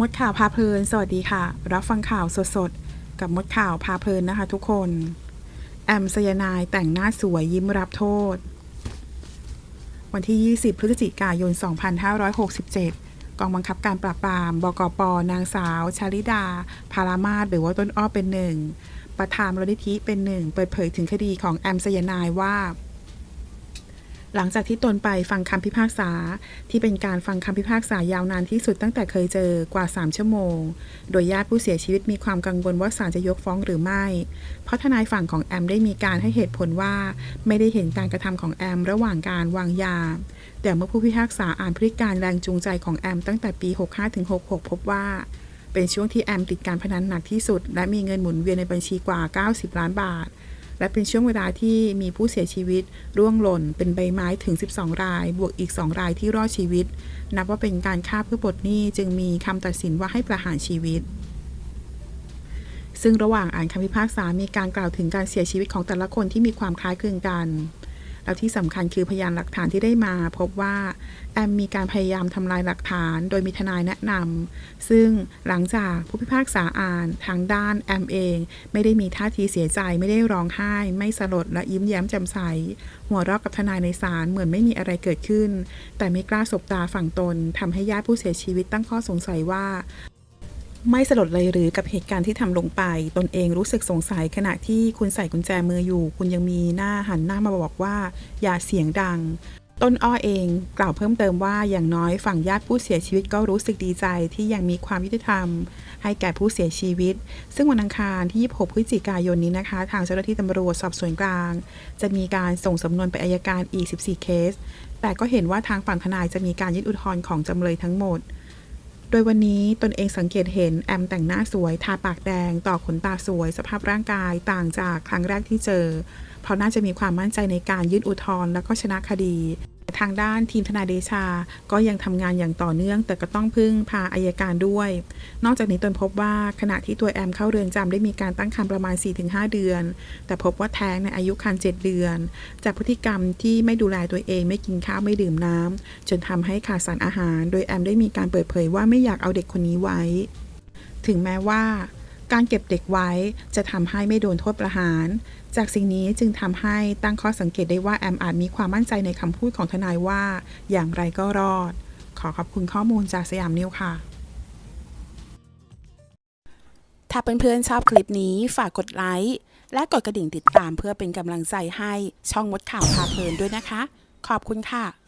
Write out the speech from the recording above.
มดข่าวพาเพลิน สวัสดีค่ะ รับฟังข่าวสดๆ กับมดข่าวพาเพลินนะคะทุกคน แอมสยนายแต่งหน้าสวยยิ้มรับโทษ วันที่ 20 พฤศจิกายน 2567 กองบังคับการปราบปราม บกป นางสาว ชาลิดา พารามาศหรือว่าต้นอ้อเป็นหนึ่ง ประธานมูลนิธิเป็นหนึ่ง เปิดเผยถึงคดีของแอมสยนายว่า หลังจากที่ตนไปฟังคำพิพากษา ที่เป็นการฟังคำพิพากษายาวนานที่สุดตั้งแต่เคยเจอกว่า 3 ชั่วโมง โดยญาติผู้เสียชีวิตมีความกังวลว่าศาลจะยกฟ้องหรือไม่ เพราะทนายฝั่งของแอมได้มีการให้เหตุผลว่า ไม่ได้เห็นการกระทำของแอมระหว่างการวางยา แต่เมื่อผู้พิพากษาอ่านพฤติการแรงจูงใจของแอมตั้งแต่ปี 65-66 พบว่าเป็นช่วงที่แอมติดการพนันหนักที่สุด และมีเงินหมุนเวียนในบัญชีกว่า 90 ล้านบาท และเป็นช่วงเวลาที่มีผู้เสียชีวิต ร่วงหล่นเป็นใบไม้ถึง 12 ราย บวกอีก 2 รายที่รอดชีวิต นับว่าเป็นการฆ่าเพื่อปลดหนี้จึงมีคำตัดสินว่าให้ประหารชีวิตซึ่งระหว่างอ่านคำพิพากษา มีการกล่าวถึงการเสียชีวิตของแต่ละคนที่มีความคล้ายคลึงกัน แล้วที่สำคัญคือพยานหลักฐานที่ได้มา พบว่าแอมมีการพยายามทำลายหลักฐาน โดยมีทนายแนะนำซึ่งหลังจากผู้พิพากษาอ่านทางด้านแอมเอง ไม่ได้มีท่าทีเสียใจไม่ได้ร้องไห้ ไม่สลดและยิ้มแย้มแจ่มใส หัวเราะกับทนายในศาลเหมือนไม่มีอะไรเกิดขึ้น แต่ไม่กล้าสบตาฝั่งตนทำให้ญาติผู้เสียชีวิตตั้งข้อสงสัยว่า ไม่สลดเลยหรือกับเหตุการณ์ที่ทำลงไป ตนเองรู้สึกสงสัยขณะที่คุณใส่กุญแจมืออยู่ คุณยังมีหน้าหันหน้ามาบอกว่า อย่าเสียงดัง ต้นอ้อเองกล่าวเพิ่มเติมว่าอย่างน้อยฝั่งญาติผู้เสียชีวิตก็รู้สึกดีใจที่ยังมีความยุติธรรม ให้แก่ผู้เสียชีวิต ซึ่งวันอังคารที่ 26 พฤศจิกายนนี้นะคะ ทางเจ้าหน้าที่ตำรวจสอบสวนกลาง จะมีการส่งสำนวนไปอายการอีก 14 เคส แต่ก็เห็นว่าทางฝั่งทนายจะมีการยื่นอุทธรณ์ของจำเลยทั้งหมด ดยวันนี้ตนเองสังเกตเห็นแอมแต่งหน้าสวย ทาปากแดง ต่อขนตาสวย สภาพร่างกายต่างจากครั้งแรกที่เจอ เพราะน่าจะมีความมั่นใจในการยื่นอุทธรณ์แล้วก็ชนะคดี ทางด้านทีมทนายเดชา ก็ยังทำงานอย่างต่อเนื่อง แต่ก็ต้องพึ่งพาอายการด้วย นอกจากนี้ตนพบว่าขณะที่ตัวแอมเข้าเรือนจำได้มีการตั้งครรภ์ประมาณ 4-5 เดือน แต่พบว่าแท้งในอายุครรภ์7เดือน จากพฤติกรรมที่ไม่ดูแลตัวเองไม่กินข้าวไม่ดื่มน้ำจนทำให้ขาดสารอาหาร โดยแอมได้มีการเปิดเผยว่าไม่อยากเอาเด็กคนนี้ไว้ ถึงแม้ว่า การเก็บเด็กไว้จะทำให้ไม่โดนโทษประหาร จากสิ่งนี้จึงทำให้ตั้งข้อสังเกตได้ว่าแอมอาจมีความมั่นใจในคำพูดของทนายว่า อย่างไรก็รอด ขอขอบคุณข้อมูลจากสยามนิวค่ะ ถ้าเพื่อนๆชอบคลิปนี้ฝากกดไลค์และกดกระดิ่งติดตามเพื่อเป็นกำลังใจให้ช่องมดข่าวพาเพลินด้วยนะคะ ขอบคุณค่ะ